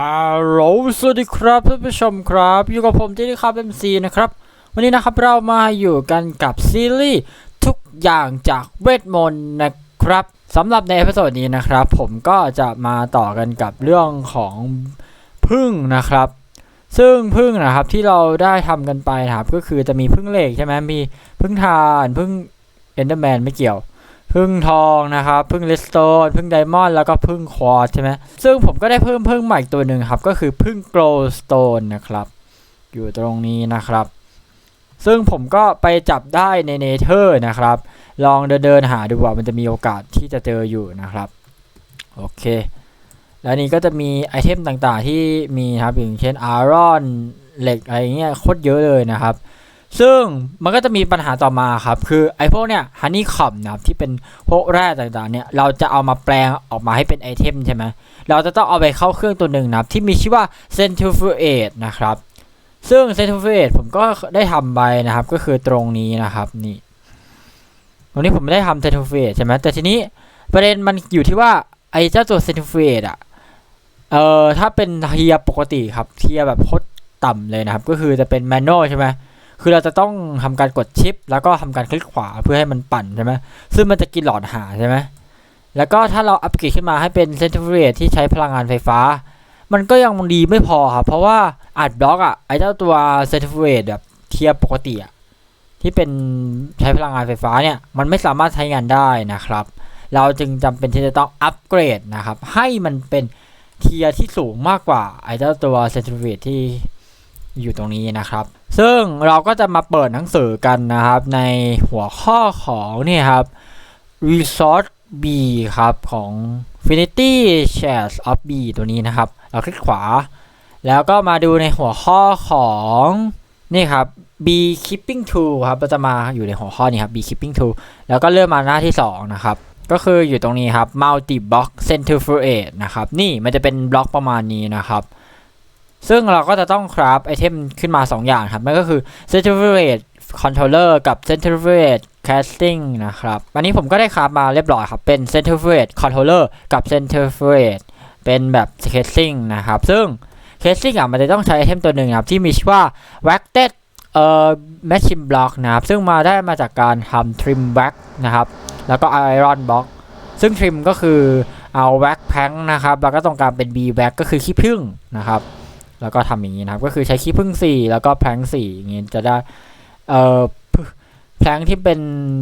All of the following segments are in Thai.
ฮัลโหลสวัสดีครับท่านผู้ชมครับ อยู่กับผมที่นี่ครับ MC นะครับ วันนี้นะครับเรามาอยู่กันกับซีรีส์ทุกอย่างจากเวทมนต์นะครับสำหรับในเอพิโซดนี้นะครับ ผมก็จะมาต่อกันกับเรื่องของพึ่งนะครับ ซึ่งพึ่งนะครับที่เราได้ทำกันไปนะครับ ก็คือจะมีพึ่งเหล็กใช่ไหมมีพึ่งทานพึ่งเอนเดอร์แมนไม่เกี่ยว พึ่งทองนะครับพึ่งเลสโตนพึ่งไดมอนด์แล้วก็พึ่งควอตใช่ไหมซึ่งผมก็ได้เพิ่มพึ่งใหม่อีกตัวหนึ่งครับ ก็คือพึ่งโกลสโตนนะครับ อยู่ตรงนี้นะครับ ซึ่งผมก็ไปจับได้ในเนเธอร์นะครับ ลองเดินเดินหาดูว่ามันจะมีโอกาสที่จะเจออยู่นะครับ โอเค แล้วนี้ก็จะมีไอเทมต่างๆที่มีครับอย่างเช่นอารอนเหล็กอะไรเงี้ยโคตรเยอะเลยนะครับ ซึ่งมันก็จะมีปัญหาต่อมาครับ คือไอ้พวกเนี้ยฮันนี่คอมนะครับที่เป็นพวกแร่ต่างๆเนี่ยเราจะเอามาแปลงออกมาให้เป็นไอเทมใช่ไหมเราจะต้องเอาไปเข้าเครื่องตัวหนึ่งนะครับที่มีชื่อว่า centrifuge นะครับ ซึ่ง centrifuge ผมก็ได้ทำไปนะครับก็คือตรงนี้นะครับนี่ตรงนี้ผมไม่ได้ทำ centrifuge ใช่ไหมแต่ทีนี้ประเด็นมันอยู่ที่ว่าไอ้เจ้าตัว centrifuge อะเอ่อถ้าเป็นเทียปกติครับเทียแบบโคตรต่ำเลยนะครับ ก็คือจะเป็น manual ใช่ไหม คือเราจะต้องทำการกดชิป แล้วก็ทำการคลิกขวาเพื่อให้มันปั่นใช่ไหมซึ่งมันจะกินหลอดหาใช่ไหมแล้วก็ถ้าเราอัปเกรดขึ้นมาให้เป็นเซนทรัลเรที่ใช้พลังงานไฟฟ้า มันก็ยังดีไม่พอครับเพราะว่าอัดบล็อกอะไอ้เจ้าตัวเซนทรัลเรแบบเทียบปกติอะที่เป็นใช้พลังงานไฟฟ้าเนี่ยมันไม่สามารถใช้งานได้นะครับ เราจึงจำเป็นที่จะต้องอัปเกรดนะครับ ให้มันเป็นเทียร์ที่สูงมากกว่าไอ้เจ้าตัวเซนทรัลเรที่อยู่ตรงนี้นะครับ ซึ่งเราก็จะมาเปิดหนังสือกันนะครับ ในหัวข้อของนี่ครับ Resort B ครับของ Finity Shares of B ตัวนี้นะครับ เราคลิกขวา แล้วก็มาดูในหัวข้อของนี่ครับ B Keeping Tool ครับเราจะมาอยู่ในหัวข้อนี้ครับ B Keeping Tool แล้วก็เลื่อนมาหน้าที่ 2 นะครับ ก็คืออยู่ตรงนี้ครับ Multi Block Centrifuge นะครับ นี่มันจะเป็นบล็อกประมาณนี้นะครับ ซึ่งเราก็จะต้องคราฟไอเทมขึ้นมา 2 อย่างครับ มันก็คือ Centrifuge Controller กับ Centrifuge Casting นะครับ อันนี้ผมก็ได้คราฟมาเรียบร้อยครับ เป็น Centrifuge Controller กับ Centrifuge เป็นแบบ Casting นะครับ ซึ่ง Casting อะมันจะต้องใช้ไอเทมตัวหนึ่งครับ ที่มีชื่อว่า Waxed เอ่อ Machine Block นะครับ ซึ่งมาได้มาจากการทำ Trim Wax นะครับ แล้วก็ Iron Block ซึ่ง Trim ก็คือเอา Wax แพงนะครับ แล้วก็ต้องการเป็น B Wax ก็คือขี้ผึ้งนะครับ แล้วก็ทำอย่างนี้นะครับ ก็คือใช้ขี้ผึ้งสี่แล้วก็แพลงสี่อย่างนี้จะได้เอ่อแพลงที่เป็น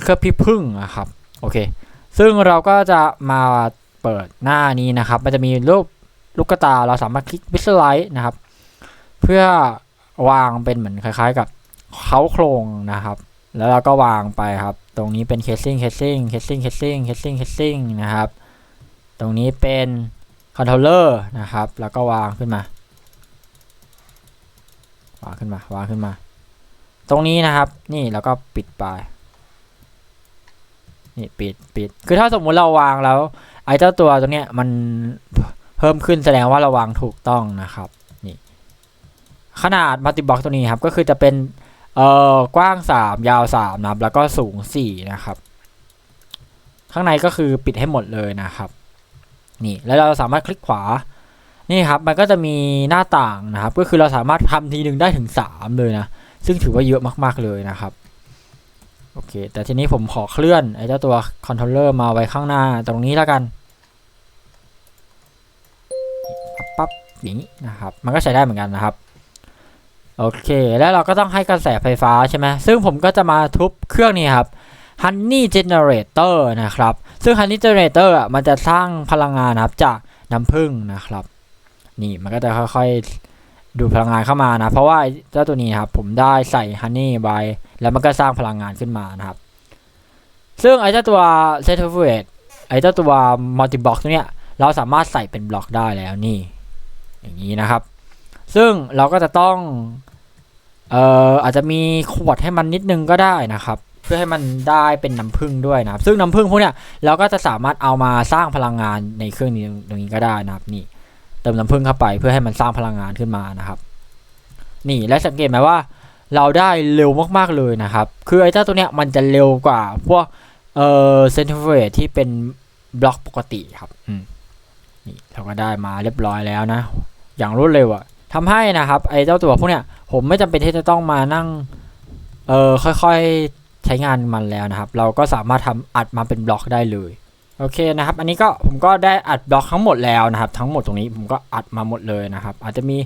เครื่องพี่ผึ้งนะครับโอเค ซึ่งเราก็จะมาเปิดหน้านี้นะครับ มันจะมีรูปลูกตาเราสามารถคลิก visualize นะครับ เพื่อวางเป็นเหมือนคล้าย ๆ กับเขาโครงนะครับ แล้วเราก็วางไปครับ ตรงนี้เป็น casing casing casing casing casing casing นะครับ ตรงนี้เป็น controller นะครับ แล้วก็วางขึ้นมา วางขึ้นมาวางขึ้นมา ตรงนี้นะครับ นี่แล้วก็ปิดไปนี่ปิดปิด คือถ้าสมมุติเราวางแล้ว ไอ้เจ้าตัวตรงเนี้ยมันเพิ่มขึ้นแสดงว่าเราวางถูกต้องนะครับ นี่ ขนาดมัลติบ็อกตัวนี้ครับ ก็คือจะเป็นเอ่อกว้าง 3 ยาว3นะครับ แล้วก็สูง 4 นะครับ ข้างในก็คือปิดให้หมดเลยนะครับ นี่ แล้วเราสามารถคลิกขวา นี่ครับมันก็จะมีหน้าต่างนะครับ ก็คือเราสามารถทำทีหนึ่งได้ถึง 3 เลยนะ ซึ่งถือว่าเยอะมากๆเลยนะครับโอเค แต่ทีนี้ผมขอเคลื่อนไอ้เจ้าตัวคอนโทรลเลอร์มาไว้ข้างหน้าตรงนี้แล้วกันปั๊บป๊บอย่างนี้นะครับ มันก็ใช้ได้เหมือนกันนะครับโอเค แล้วเราก็ต้องให้กระแสไฟฟ้าใช่ไหมซึ่งผมก็จะมาทุบเครื่องนี้ครับ Honey Generator นะครับ ซึ่ง Honey Generator อะมันจะสร้างพลังงานนะครับจากน้ำผึ้งนะครับ นี่มันก็จะค่อยๆ ดูดพลังงานเข้ามานะ เพราะว่าเจ้าตัวนี้ครับผมได้ใส่ฮันนี่ไว้แล้วมันก็สร้างพลังงานขึ้นมานะครับ ซึ่งไอ้เจ้าตัว c e n t r i f u g e ไอ้เจ้าตัว multi block ตัวเนี้ยเราสามารถใส่เป็นบล็อกได้แล้วนี่ อย่างนี้นะครับ ซึ่งเราก็จะต้องเอ่ออาจจะมีขวดให้มันนิดนึงก็ได้นะครับ เพื่อให้มันได้เป็นน้ำผึ้งด้วยนะครับ ซึ่งน้ำผึ้งพวกเนี้ยเราก็จะสามารถเอามาสร้างพลังงานในเครื่องนี้ตรงนี้ก็ได้นะครับนี่ เติมน้ำผึ้งเข้าไปเพื่อให้มันสร้างพลังงานขึ้นมานะครับ นี่และสังเกตไหมว่า เราได้เร็วมากๆเลยนะครับ คือไอ้เจ้าตัวเนี้ยมันจะเร็วกว่าพวกเอ่อเซนทรัลเวที่เป็นบล็อกปกติครับอืมนี่เราก็ได้มาเรียบร้อยแล้วนะ อย่างรวดเร็วอะทำให้นะครับไอ้เจ้าตัวพวกเนี้ยผมไม่จำเป็นที่จะต้องมานั่งเออค่อยๆใช้งานมันแล้วนะครับ เราก็สามารถทำอัดมาเป็นบล็อกได้เลย โอเคนะครับ อันนี้ก็ผมก็ได้อัดบล็อกทั้งหมดแล้วนะครับ ทั้งหมดตรงนี้ผมก็อัดมาหมดเลยนะครับ อาจจะมี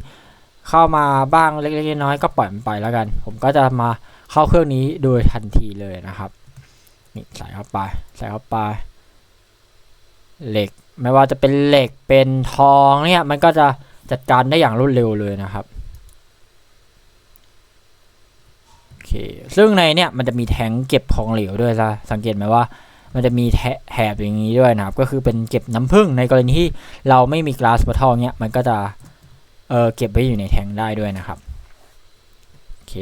เข้ามาบ้างเล็กๆน้อยๆก็ปล่อยมันไปแล้วกัน ผมก็จะมาเข้าเครื่องนี้โดยทันทีเลยนะครับนี่ใส่เข้าไปใส่เข้าไปเหล็กไม่ว่าจะเป็นเหล็กเป็นทองเนี่ยมันก็จะจัดการได้อย่างรวดเร็วเลยนะครับโอเคซึ่งในเนี่ยมันจะมีแทงเก็บของเหลวด้วยซะสังเกตไหมว่า มันจะมีแถแถบอย่างนี้ด้วยนะครับ ก็คือเป็นเก็บน้ำผึ้งในกรณีที่เราไม่มีกลาสบอทอลเนี่ยมันก็จะเออเก็บไว้อยู่ในแทงได้ด้วยนะครับโอเค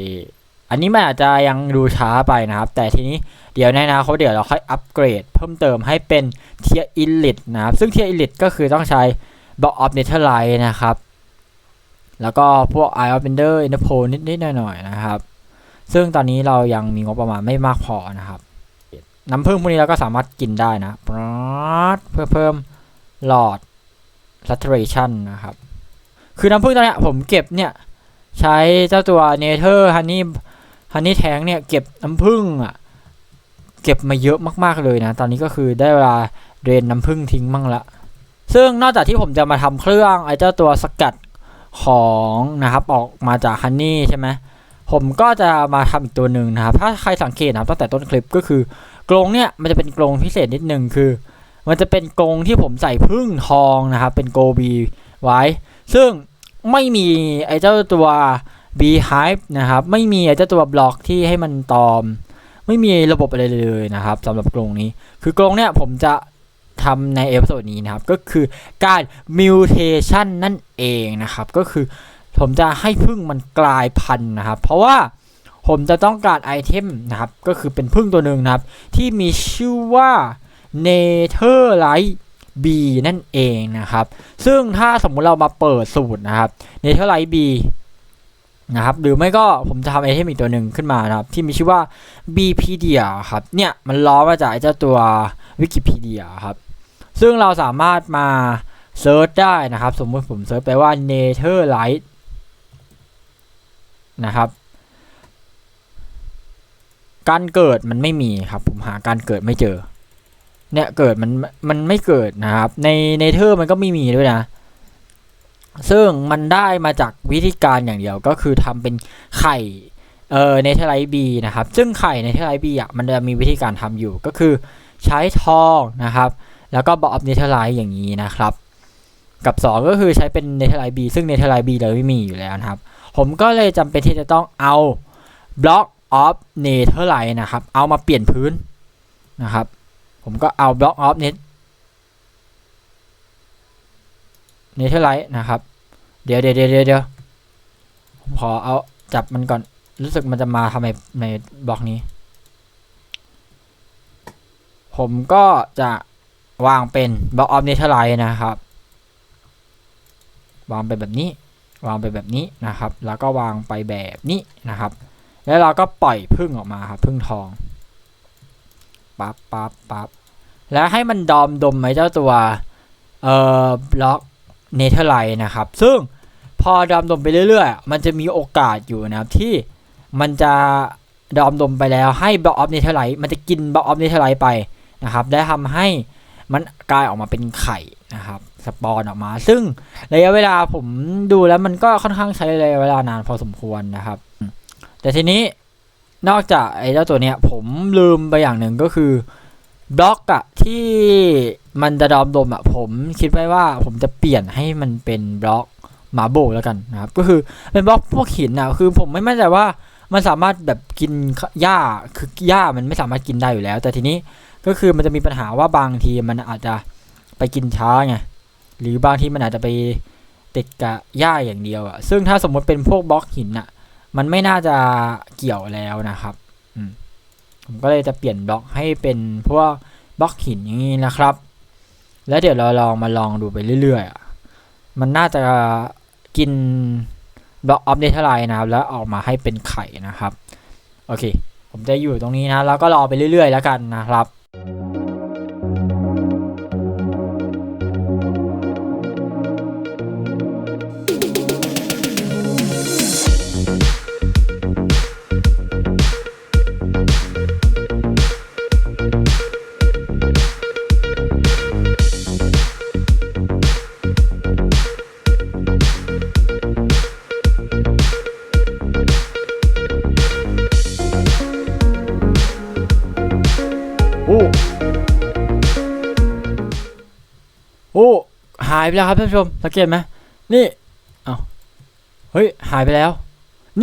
อันนี้มันอาจจะยังดูช้าไปนะครับ แต่ทีนี้เดี๋ยวในอนาคตเดี๋ยวเราค่อยอัปเกรด เพิ่มเติมให้เป็นเทียอิลิทนะครับ ซึ่งเทียอิลิทก็คือต้องใช้บล็อกออฟเนเธอร์ไลท์นะครับ แล้วก็พวก Eye of Bender i n t e r p o l นิดๆหน่อยๆนะครับ ซึ่งตอนนี้เรายังมีงบประมาณไม่มากพอนะครับ น้ำผึ้งพวกนี้เราก็สามารถกินได้นะเพื่อเพิ่มหลอด saturation นะครับ คือน้ำผึ้งตอนนี้ผมเก็บเนี่ย ใช้เจ้าตัว Nether Honey ฮันนี่แทงเนี่ย เก็บน้ำผึ้งอะ เก็บมาเยอะมากๆเลยนะ ตอนนี้ก็คือได้เวลาเรนน้ำผึ้งทิ้งมั่งละ ซึ่งนอกจากที่ผมจะมาทำเครื่องไอ้เจ้าตัวสกัดของนะครับออกมาจากฮันนี่ใช่ไหมผมก็จะมาทำอีกตัวหนึ่งนะครับ ถ้าใครสังเกตนะครับตั้งแต่ต้นคลิปก็คือ กรงเนี่ยมันจะเป็นกรงพิเศษนิดนึงคือ มันจะเป็นกรงที่ผมใส่พึ่งทองนะครับ เป็นโกบีไว้ ซึ่งไม่มีไอ้เจ้าตัว Beehive นะครับ ไม่มีไอ้เจ้าตัวบล็อกที่ให้มันตอม ไม่มีระบบอะไรเลยนะครับสำหรับกรงนี้ คือกรงเนี่ยผมจะทำในเอพิโซดนี้นะครับ ก็คือการ mutation นั่นเองนะครับ ก็คือผมจะให้พึ่งมันกลายพันธุ์นะครับ เพราะว่า ผมจะต้องการไอเทมนะครับ ก็คือเป็นพึ่งตัวหนึ่งนะครับ ที่มีชื่อว่า Netherite B นั่นเองนะครับ ซึ่งถ้าสมมุติเรามาเปิดสูตรนะครับ Netherite B นะครับหรือไม่ก็ผมจะทำไอเทมอีกตัวหนึ่งขึ้นมานะครับ ที่มีชื่อว่า Bpedia ครับเนี่ยมันล้อมาจากไอเจ้าตัว Wikipedia ครับ ซึ่งเราสามารถมาเซิร์ชได้นะครับ สมมติผมเซิร์ชไปว่า Netherite นะครับ การเกิดมันไม่มีครับ ผมหาการเกิดไม่เจอ เนี่ยเกิดมันมันไม่เกิดนะครับ ในเนเธอร์มันก็ไม่มีด้วยนะ ซึ่งมันได้มาจากวิธีการอย่างเดียวก็คือทำเป็นไข่เอ่อเนเธอร์ไลท์บีนะครับ ซึ่งไข่เนเธอร์ไลท์บีอะมันจะมีวิธีการทำอยู่ก็คือใช้ทองนะครับ แล้วก็บอฟเนเธอร์ไลท์อย่างนี้นะครับ กับ 2 ก็คือใช้เป็นเนเธอร์ไลท์บีซึ่งเนเธอร์ไลท์บีเลยไม่มีอยู่แล้วนะครับ ผมก็เลยจำเป็นที่จะต้องเอาบล็อก ออฟเนเธอร์ไลท์นะครับ เอามาเปลี่ยนพื้นนะครับ ผมก็เอาบล็อกออฟเนเนเธอร์ไลท์นะครับ เดี๋ยวเดี๋ยวเดี๋ยวเดี๋ยวผมขอเอาจับมันก่อน รู้สึกมันจะมาทำไมในบล็อกนี้ ผมก็จะวางเป็นบล็อกออฟเนเธอร์ไลท์นะครับ วางไปแบบนี้ วางไปแบบนี้นะครับ แล้วก็วางไปแบบนี้นะครับ แล้วเราก็ปล่อยพึ่งออกมาครับพึ่งทองปั๊บปั๊บปั๊บแล้วให้มันดอมดมไหมเจ้าตัวเอ่อบล็อกเนเธอร์ไลท์นะครับ ซึ่งพอดอมดมไปเรื่อยๆ มันจะมีโอกาสอยู่นะครับที่มันจะดอมดมไปแล้วให้บล็อกออฟเนเธอร์ไลท์มันจะกินบล็อกออฟเนเธอร์ไลท์ไปนะครับได้ทำให้มันกลายออกมาเป็นไข่นะครับสปอนออกมา ซึ่งระยะเวลาผมดูแล้วมันก็ค่อนข้างใช้ระยะเวลานานพอสมควรนะครับ แต่ทีนี้นอกจากไอ้เจ้าตัวเนี้ย ผมลืมไปอย่างหนึ่งก็คือบล็อกอะที่มันจะดอมดมอะผมคิดไว้ว่าผมจะเปลี่ยนให้มันเป็นบล็อกมาโบแล้วกันนะครับ ก็คือเป็นบล็อกพวกหินอะคือผมไม่มั่นใจว่ามันสามารถแบบกินหญ้าคือหญ้ามันไม่สามารถกินได้อยู่แล้ว แต่ทีนี้ก็คือมันจะมีปัญหาว่าบางทีมันอาจจะไปกินช้าไงหรือบางทีมันอาจจะไปติดกับหญ้าอย่างเดียวอะซึ่งถ้าสมมติเป็นพวกบล็อกหินอะ มันไม่น่าจะเกี่ยวแล้วนะครับอืมผมก็เลยจะเปลี่ยนบล็อกให้เป็นพวกบล็อกหินอย่างนี้นะครับ แล้วเดี๋ยวเราลองมาลองดูไปเรื่อยๆอะมันน่าจะกินบล็อกออฟเดทไลน์นะครับ แล้วออกมาให้เป็นไข่นะครับ โอเค ผมจะอยู่ตรงนี้นะ แล้วก็รอไปเรื่อยๆ แล้วกันนะครับ โอ้โอ้หายไปแล้วครับท่านผู้ชมสังเกตไหมนี่เอาเฮ้ยหายไปแล้ว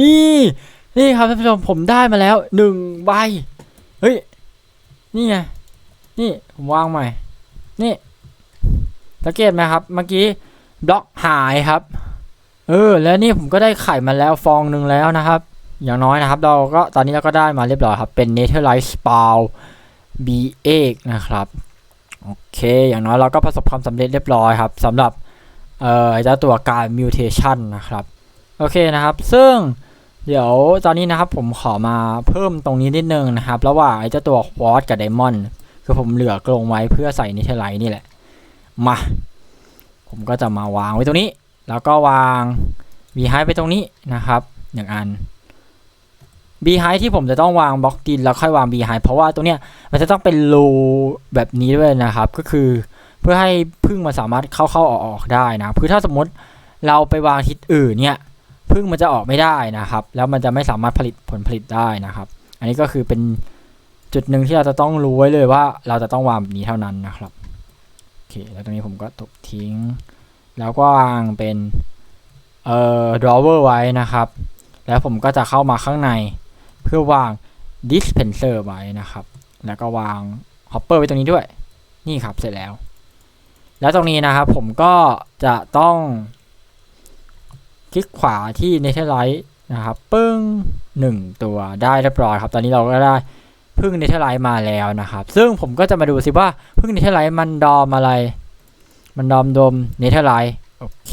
นี่นี่ครับท่านผู้ชมผมได้มาแล้วหนึ่งใบเฮ้ยนี่ไงนี่ผมวางใหม่ นี่สังเกตไหมครับ เมื่อกี้บล็อกหายครับ เออ แล้วนี่ผมก็ได้ไข่มาแล้วฟองหนึ่งแล้วนะครับ อย่างน้อยนะครับ เราก็ตอนนี้เราก็ได้มาเรียบร้อยครับ เป็นเนเธอร์ไลท์สปาว Spawn B8 นะครับโอเค อย่างน้อยเราก็ประสบความสำเร็จเรียบร้อยครับสำหรับเอ่อเจ้าตัวการ mutation นะครับโอเคนะครับ ซึ่งเดี๋ยวตอนนี้นะครับผมขอมาเพิ่มตรงนี้นิดนึงนะครับ ระหว่างไอ้เจ้าตัวควอตกับไดมอนด์คือผมเหลือกลงไว้เพื่อใส่นิเทไลท์นี่แหละ มา ผมก็จะมาวางไว้ตรงนี้ แล้วก็วาง b ีไฮไปตรงนี้นะครับหนึ่งอัน b ีไฮที่ผมจะต้องวางบล็อกดินแล้วค่อยวาง b ีไฮเพราะว่าตรงเนี้ยมันจะต้องเป็นรูแบบนี้ด้วยนะครับ ก็คือเพื่อให้พึ่งมันสามารถเข้าเข้าออกออกได้นะคือถ้าสมมติเราไปวางทิศอื่นเนี่ยพึ่งมันจะออกไม่ได้นะครับ แล้วมันจะไม่สามารถผลิตผลผลิตได้นะครับ อันนี้ก็คือเป็นจุดหนึ่งที่เราจะต้องรู้ไว้เลยว่าเราจะต้องวางแบบนี้เท่านั้นนะครับโอเคแล้วตรงนี้ผมก็ตกทิ้ง แล้วก็วางเป็นเอ่อ drawer ไว้นะครับ แล้วผมก็จะเข้ามาข้างใน เพื่อวาง dispenser ไว้นะครับ แล้วก็วาง hopper ไว้ตรงนี้ด้วย นี่ครับเสร็จแล้ว แล้วตรงนี้นะครับผมก็จะต้องคลิกขวาที่ netherite นะครับปึ้งหนึ่งตัวได้เรียบร้อยครับ ตอนนี้เราก็ได้พึ่ง netherite มาแล้วนะครับ ซึ่งผมก็จะมาดูสิว่าพึ่ง netherite มันดอมอะไร มันดอมดม netherite โอเค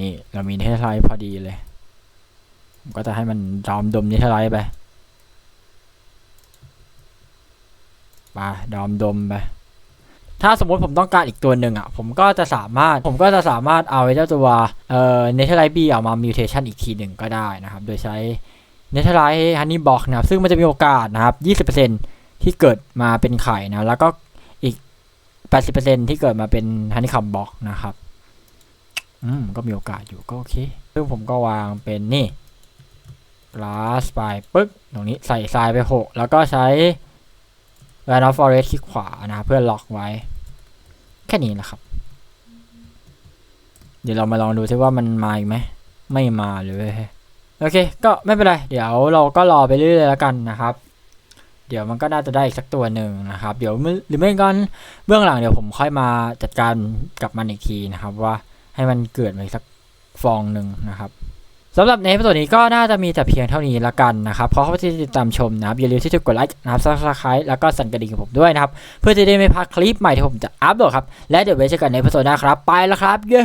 นี่เรามี netherite พอดีเลย ก็จะให้มันดอมดม netherite ไปไปดอมดมไปถ้าสมมติผมต้องการอีกตัวหนึ่งอะ ผมก็จะสามารถผมก็จะสามารถเอาไอ้เจ้าตัวเอ่อ netherite b ออกมา mutation อีกทีหนึ่งก็ได้นะครับ โดยใช้ netherite honey box นะครับ ซึ่งมันจะมีโอกาสนะครับ 20%ที่เกิดมาเป็นไข่นะ แล้วก็อีก 80%ที่เกิดมาเป็น honeycomb box นะครับ อืม ก็มีโอกาสอยู่ก็โอเค ซึ่งผมก็วางเป็นนี่ glass ไปปึ๊กตรงนี้ใส่ทรายไปหกแล้วก็ใช้ v a n of Forest คลิกขวานะเพื่อล็อกไว้ แค่นี้นะครับ เดี๋ยวเรามาลองดูซิว่ามันมาอีกไหม ไม่มาเลยโอเค ก็ไม่เป็นไร เดี๋ยวเราก็รอไปเรื่อยๆแล้วกันนะครับ เดี๋ยวมันก็น่าจะได้อีกสักตัวหนึ่งนะครับ เดี๋ยวหรือไม่ก็เบื้องหลังเดี๋ยวผมค่อยมาจัดการกับมันอีกทีนะครับ ว่าให้มันเกิดมาสักฟองหนึ่งนะครับ สำหรับในเอพิโซดนี้ก็น่าจะมีแต่เพียงเท่านี้ละกันนะครับขอเข้าไปติดตามชมนะครับอย่าลืมที่จะกดไลค์นะครับซับสไครต์แล้วก็สั่นกระดิ่งของผมด้วยนะครับ เพื่อจะได้ไม่พลาดคลิปใหม่ที่ผมจะอัพโหลดครับ และเดี๋ยวไว้เจอกันในเอพิโซดหน้าครับ ไปแล้วครับ เย้